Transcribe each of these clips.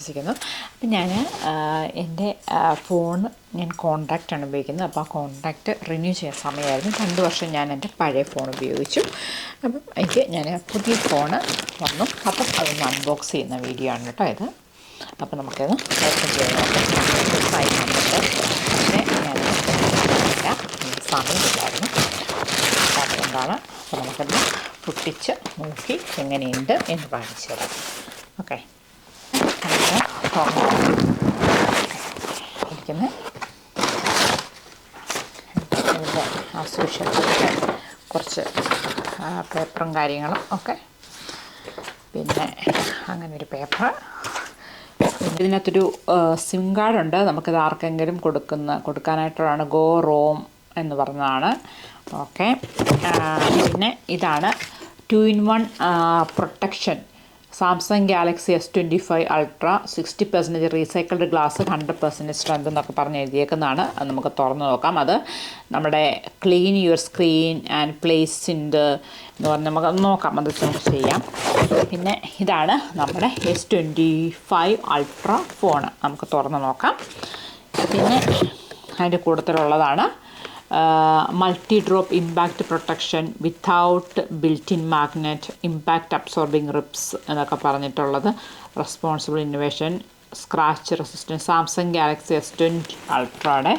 വിശ്വസിക്കുന്നു. അപ്പം ഞാൻ എന്റെ ഫോൺ ഞാൻ കോണ്ടാക്റ്റാണ് ഉപയോഗിക്കുന്നത്. അപ്പോൾ ആ കോണ്ടാക്റ്റ് റിന്യൂ ചെയ്യാൻ സമയമായിരുന്നു. രണ്ട് വർഷം ഞാൻ എന്റെ പഴയ ഫോൺ ഉപയോഗിച്ചു. അപ്പം എനിക്ക് ഞാൻ പുതിയ ഫോൺ വന്നു. അപ്പം അതൊന്ന് അൺബോക്സ് ചെയ്യുന്ന വീഡിയോ ആണ് കേട്ടോ ഇത്. അപ്പം നമുക്കത് ഓപ്പൺ ചെയ്ത് നോക്കാം. സമയമില്ലായിരുന്നു. അതുകൊണ്ടാണ് അപ്പോൾ നമുക്കത് പൊട്ടിച്ച് നോക്കി എങ്ങനെയുണ്ട് എന്ന് കാണിച്ചു ഓക്കെ. ഇരിക്കുന്നത് ഇതിന്റെ ആസ്യൂഷ്യൽ കുറച്ച് പേപ്പറും കാര്യങ്ങളും ഒക്കെ. പിന്നെ അങ്ങനെ ഒരു പേപ്പർ ഇതിനകത്തൊരു സിം കാർഡുണ്ട്. നമുക്കിത് ആർക്കെങ്കിലും കൊടുക്കുന്ന കൊടുക്കാനായിട്ടുള്ളതാണ്. ഗോ റോം എന്ന് പറഞ്ഞതാണ്. ഓക്കെ. പിന്നെ ഇതാണ് two in one protection Samsung Galaxy S twenty five ultra sixty percentage recycled glass hundred percentage strength എന്നൊക്കെ പറഞ്ഞ് എഴുതിയേക്കുന്നതാണ്. അത് നമുക്ക് തുറന്ന് നോക്കാം. അത് നമ്മുടെ clean your screen and place in എന്ന് പറഞ്ഞ് നമുക്ക് നോക്കാം. അത് നമുക്ക് ചെയ്യാം. പിന്നെ ഇതാണ് നമ്മുടെ S twenty five ultra phone നമുക്ക് തുറന്ന് നോക്കാം. പിന്നെ അതിന്റെ കൂട്ടത്തിലുള്ളതാണ് multi drop impact protection without built in magnet impact absorbing ribs എന്നൊക്കെ പറഞ്ഞിട്ടുള്ളത്. Responsible innovation scratch resistance Samsung Galaxy S twenty അൾട്രയുടെ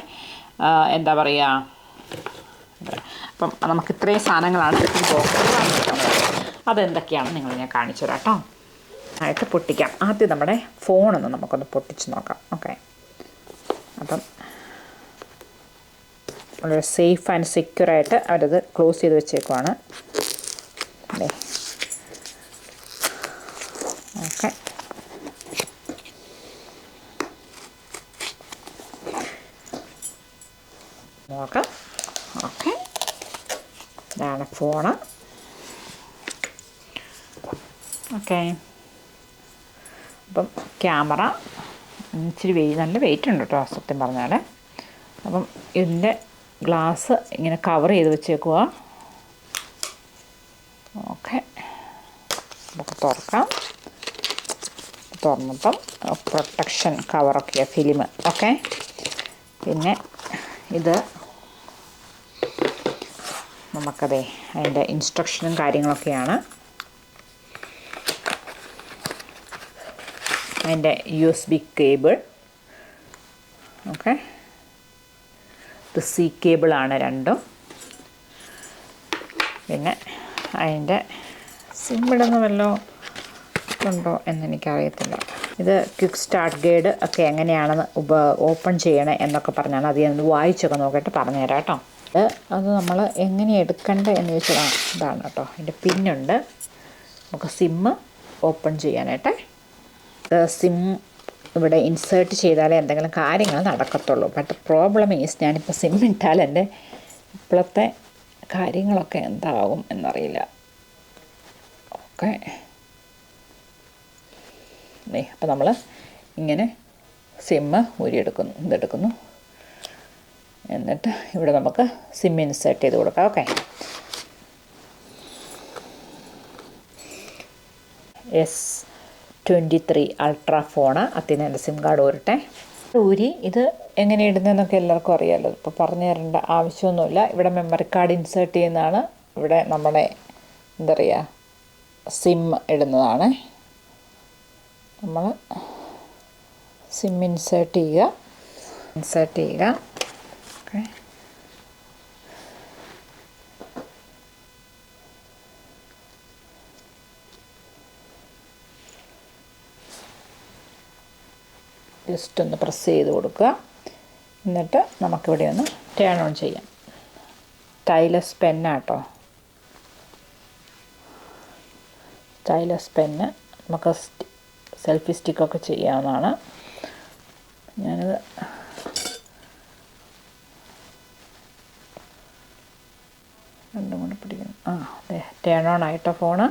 എന്താ പറയുക അപ്പം നമുക്ക് ഇത്രയും സാധനങ്ങളാണ് അതെന്തൊക്കെയാണ് നിങ്ങൾ ഞാൻ കാണിച്ചു തരാം കേട്ടോ. ആയിട്ട് പൊട്ടിക്കാം. ആദ്യം നമ്മുടെ ഫോണൊന്ന് നമുക്കൊന്ന് പൊട്ടിച്ച് നോക്കാം. ഓക്കെ അപ്പം വളരെ സേഫ് ആൻഡ് സെക്യൂർ ആയിട്ട് അവരത് ക്ലോസ് ചെയ്ത് വെച്ചേക്കുവാണ്. അല്ലേ ഓക്കെ. നോക്കാം. ഓക്കെ. ഇതാണ് ഫോണ് ഓക്കെ. അപ്പം ക്യാമറ ഇച്ചിരി വെയ് നല്ല വെയിറ്റ് ഉണ്ട് കേട്ടോ സത്യം പറഞ്ഞാൽ അപ്പം ഇതിന്റെ ഗ്ലാസ് ഇങ്ങനെ കവർ ചെയ്ത് വെച്ചേക്കുക ഓക്കെ. നമുക്ക് തുറക്കാം. തുറന്നപ്പം പ്രൊട്ടക്ഷൻ കവറൊക്കെ ഫിലിം. ഓക്കെ. പിന്നെ ഇത് നമുക്കതേ അതിന്റെ ഇൻസ്ട്രക്ഷനും കാര്യങ്ങളൊക്കെയാണ്. അതിന്റെ U S B cable. Okay. C കേബിളാണ് രണ്ടും. പിന്നെ അതിന്റെ സിമ്മിടുന്ന വല്ലതും ഉണ്ടോ എന്നെനിക്കറിയത്തില്ല ഇത് ക്വിക്ക് സ്റ്റാർട്ട് ഗൈഡ് ഒക്കെ എങ്ങനെയാണെന്ന് ഉപ ഓപ്പൺ ചെയ്യണേ എന്നൊക്കെ പറഞ്ഞാണ്. അത് ഞാൻ വായിച്ചൊക്കെ നോക്കിയിട്ട് പറഞ്ഞുതരാം കേട്ടോ. ഇത് അത് നമ്മൾ എങ്ങനെ എടുക്കണ്ടേ എന്ന് ചോദിച്ചാൽ ഇതാണ് കേട്ടോ. അതിന്റെ പിന്നുണ്ട്. നമുക്ക് സിമ്മ് ഓപ്പൺ ചെയ്യാനായിട്ടേ. സിം ഇവിടെ ഇൻസേർട്ട് ചെയ്താലേ എന്തെങ്കിലും കാര്യങ്ങൾ നടക്കത്തുള്ളൂ. ബട്ട് പ്രോബ്ലം ഈസ് ഞാനിപ്പോൾ സിം ഇട്ടാൽ എന്റെ ഇപ്പോഴത്തെ കാര്യങ്ങളൊക്കെ എന്താകും എന്നറിയില്ല. ഓക്കെ അപ്പോൾ നമ്മൾ ഇങ്ങനെ സിമ്മ് ഊരിയെടുക്കുന്നു ഇതെടുക്കുന്നു. എന്നിട്ട് ഇവിടെ നമുക്ക് സിം ഇൻസേർട്ട് ചെയ്ത് കൊടുക്കാം. Okay S twenty three ultra phone അതിന് എന്റെ സിം കാർഡ് ഊരട്ടെ. ഊരി ഇത് എങ്ങനെ ഇടുന്നതെന്നൊക്കെ എല്ലാവർക്കും അറിയാമല്ലോ ഇപ്പോൾ പറഞ്ഞു തരേണ്ട ആവശ്യമൊന്നുമില്ല. ഇവിടെ മെമ്മറി കാർഡ് ഇൻസേർട്ട് ചെയ്യുന്നതാണ്. ഇവിടെ നമ്മുടെ എന്താ പറയുക സിം ഇടുന്നതാണ്. നമ്മൾ സിം ഇൻസേർട്ട് ചെയ്യുക. ഇൻസേർട്ട് ചെയ്യുക. ജസ്റ്റ് ഒന്ന് പ്രസ് ചെയ്ത് കൊടുക്കുക. എന്നിട്ട് നമുക്കിവിടെ ഒന്ന് ടേൺ ഓൺ ചെയ്യാം. സ്റ്റൈലസ് പെന്നാട്ടോ സ്റ്റൈലസ് പെന്ന് നമുക്ക് സെൽഫി സ്റ്റിക്കൊക്കെ ചെയ്യാവുന്നതാണ്. ഞാനത് രണ്ടും കൂടെ പിടിക്കുന്നു ആ അതെ ടേൺ ഓൺ ആയിട്ടോ phone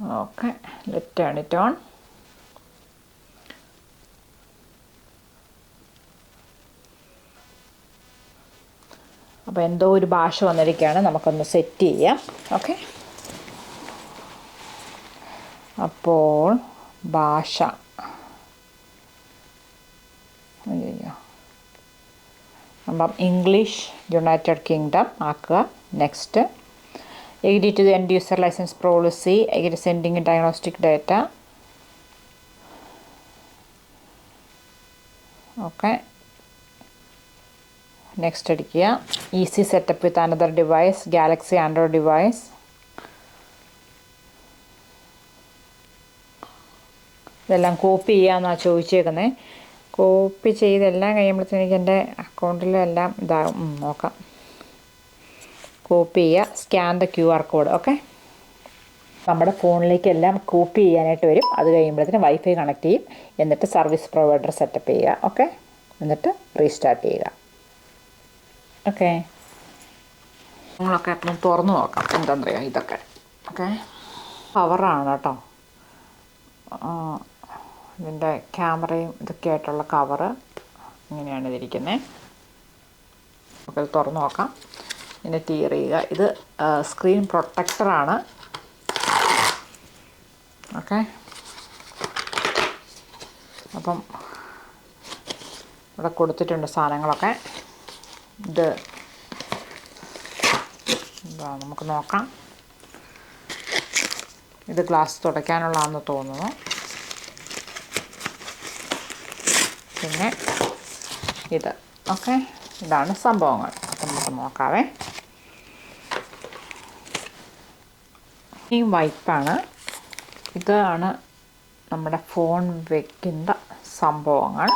okay let turn it on. അപ്പോൾ എന്തോ ഒരു ഭാഷ വന്നിരിക്കുകയാണ് നമുക്കൊന്ന് സെറ്റ് ചെയ്യാം. ഓക്കെ. അപ്പോൾ ഭാഷ. അയ്യോ അപ്പം ഇംഗ്ലീഷ് യുണൈറ്റഡ് കിങ്ഡം ആക്കുക. Next agree to the end user license policy agree sending diagnostic data okay next അടിക്കുക. Easy setup with another device, Galaxy Android device. ഇതെല്ലാം കോപ്പി ചെയ്യാമെന്നാണ് ചോദിച്ചേക്കുന്നത് കോപ്പി ചെയ്തെല്ലാം കഴിയുമ്പോഴത്തേക്ക് എന്റെ അക്കൗണ്ടിലെല്ലാം ഇതാകും നോക്കാം. കോപ്പി ചെയ്യുക. Scan the Q R code okay നമ്മുടെ ഫോണിലേക്ക് എല്ലാം കോപ്പി ചെയ്യാനായിട്ട് വരും. അത് കഴിയുമ്പോഴത്തേന് വൈഫൈ കണക്ട് ചെയ്യും. എന്നിട്ട് സർവീസ് പ്രൊവൈഡർ സെറ്റപ്പ് ചെയ്യുക ഓക്കെ എന്നിട്ട് റീസ്റ്റാർട്ട് ചെയ്യുക. ഓക്കെ നമ്മളൊക്കെ അപ്പം തുറന്നു നോക്കാം. എന്താണെന്നറിയാം ഇതൊക്കെ. ഓക്കെ പവറാണ് കേട്ടോ. ഇതിന്റെ ക്യാമറയും ഇതൊക്കെ ആയിട്ടുള്ള കവറ് ഇങ്ങനെയാണ് ഇതിരിക്കുന്നത് നമുക്കത് തുറന്നു നോക്കാം. ഇതിനെ ടീർ ചെയ്യുക ഇത് സ്ക്രീൻ പ്രൊട്ടക്ടറാണ് ഓക്കെ. അപ്പം ഇവിടെ കൊടുത്തിട്ടുണ്ട് സാധനങ്ങളൊക്കെ. ഇത് എന്താ നമുക്ക് നോക്കാം. ഇത് ഗ്ലാസ് തുടയ്ക്കാനുള്ളതാണെന്ന് തോന്നുന്നു. പിന്നെ ഇത്. ഓക്കെ. ഇതാണ് സംഭവങ്ങൾ. നമുക്ക് നോക്കാവേ. ഈ വൈപ്പാണ്. ഇതാണ് നമ്മുടെ ഫോൺ വെക്കുന്ന സംഭവങ്ങൾ.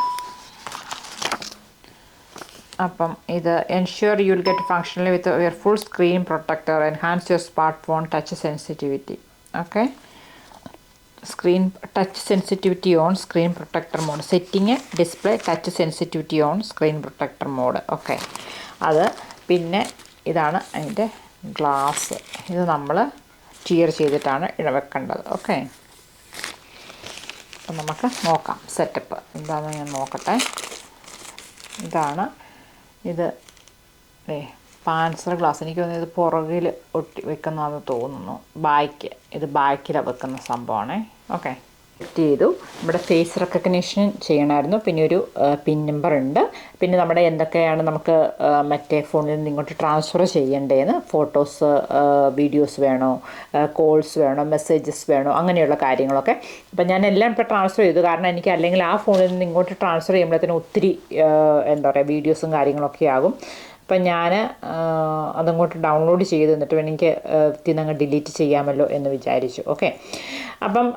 അപ്പം ഇത് ensure you will get functionally with your full screen protector enhance your smart phone touch sensitivity okay screen touch sensitivity on screen protector mode setting display touch sensitivity on screen protector mode okay അത് പിന്നെ ഇതാണ് അതിന്റെ glass ഇത് നമ്മൾ tear ചെയ്തിട്ടാണ് ഇടവെക്കേണ്ടത് okay അപ്പം നമുക്ക് നോക്കാം. സെറ്റപ്പ് എന്താണെന്ന് ഞാൻ നോക്കട്ടെ. ഇതാണ് ഇത്. ഏ പാൻസർ ഗ്ലാസ് എനിക്ക് തോന്നുന്നു ഇത് പുറകിൽ ഒട്ടി വെക്കുന്നതെന്ന് തോന്നുന്നു. ബാക്ക് ഇത് ബാക്കിലാണ് വെക്കുന്ന സംഭവമാണേ. ഓക്കെ സെറ്റ് ചെയ്തു. നമ്മുടെ ഫേസ് റെക്കഗ്നേഷൻ ചെയ്യണമായിരുന്നു. പിന്നെ ഒരു പിൻ നമ്പർ ഉണ്ട്. പിന്നെ നമ്മുടെ എന്തൊക്കെയാണ് നമുക്ക് മറ്റേ ഫോണിൽ നിന്ന് ഇങ്ങോട്ട് ട്രാൻസ്ഫർ ചെയ്യേണ്ടതെന്ന് ഫോട്ടോസ് വീഡിയോസ് വേണോ കോൾസ് വേണോ മെസ്സേജസ് വേണോ അങ്ങനെയുള്ള കാര്യങ്ങളൊക്കെ. അപ്പം ഞാൻ എല്ലാം ഇപ്പോൾ ട്രാൻസ്ഫർ ചെയ്തു. കാരണം എനിക്ക് അല്ലെങ്കിൽ ആ ഫോണിൽ നിന്ന് ഇങ്ങോട്ട് ട്രാൻസ്ഫർ ചെയ്യുമ്പോഴത്തേനും ഒത്തിരി എന്താ പറയുക വീഡിയോസും കാര്യങ്ങളൊക്കെ ആകും. അപ്പം ഞാൻ അതങ്ങോട്ട് ഡൗൺലോഡ് ചെയ്ത് എന്നിട്ട് എനിക്ക് തിന്നങ്ങ് ഡിലീറ്റ് ചെയ്യാമല്ലോ എന്ന് വിചാരിച്ചു. ഓക്കെ അപ്പം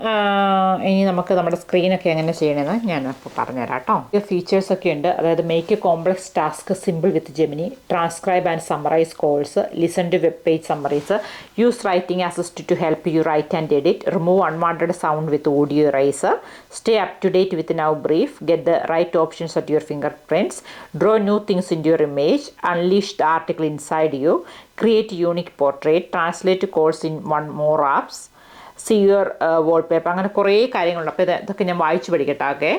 ഇനി നമുക്ക് നമ്മുടെ സ്ക്രീനൊക്കെ എങ്ങനെ ചെയ്യണമെന്ന് ഞാൻ അപ്പോൾ പറഞ്ഞുതരാം കേട്ടോ ഇത് ഫീച്ചേഴ്സ് ഒക്കെ ഉണ്ട്. അതായത് make a complex task simple with Gemini transcribe and summarise calls listen to web page summarise use writing assist to help you write and edit remove unwanted sound with audio eraser stay up to date with now brief get the right options at your finger prints draw new things in your image unleash the article inside you, create unique portrait, translate course in one more apps, see your uh, wallpaper അങ്ങനെ കുറേ കാര്യങ്ങളുണ്ട് അപ്പോൾ ഇത് ഇതൊക്കെ ഞാൻ വായിച്ചു പഠിക്കട്ടെ okay